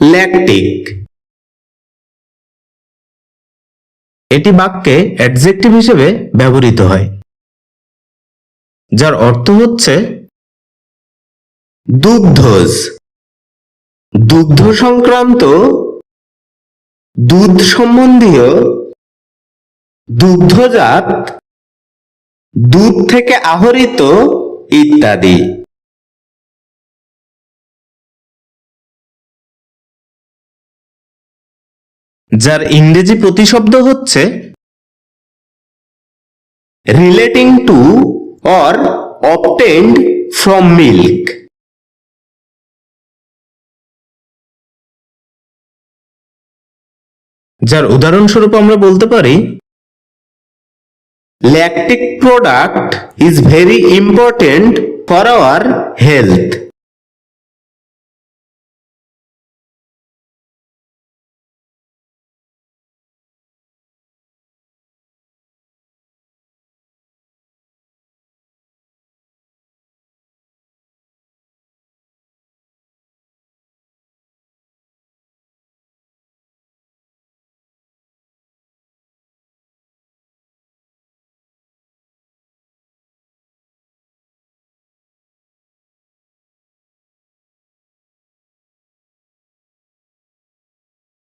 Lactic. এটি বাক্যে adjective হিসেবে ব্যবহৃত হয়, যার অর্থ হচ্ছে দুগ্ধজ। দুগ্ধ সংক্রান্ত, দুধ সম্বন্ধীয় দুগ্ধজাত, দুধ থেকে আহরিত ইত্যাদি। যার ইংরেজি প্রতিশব্দ হচ্ছে relating to or obtained from milk যার উদাহরণস্বরূপ আমরা বলতে পারি lactic product is very important for our health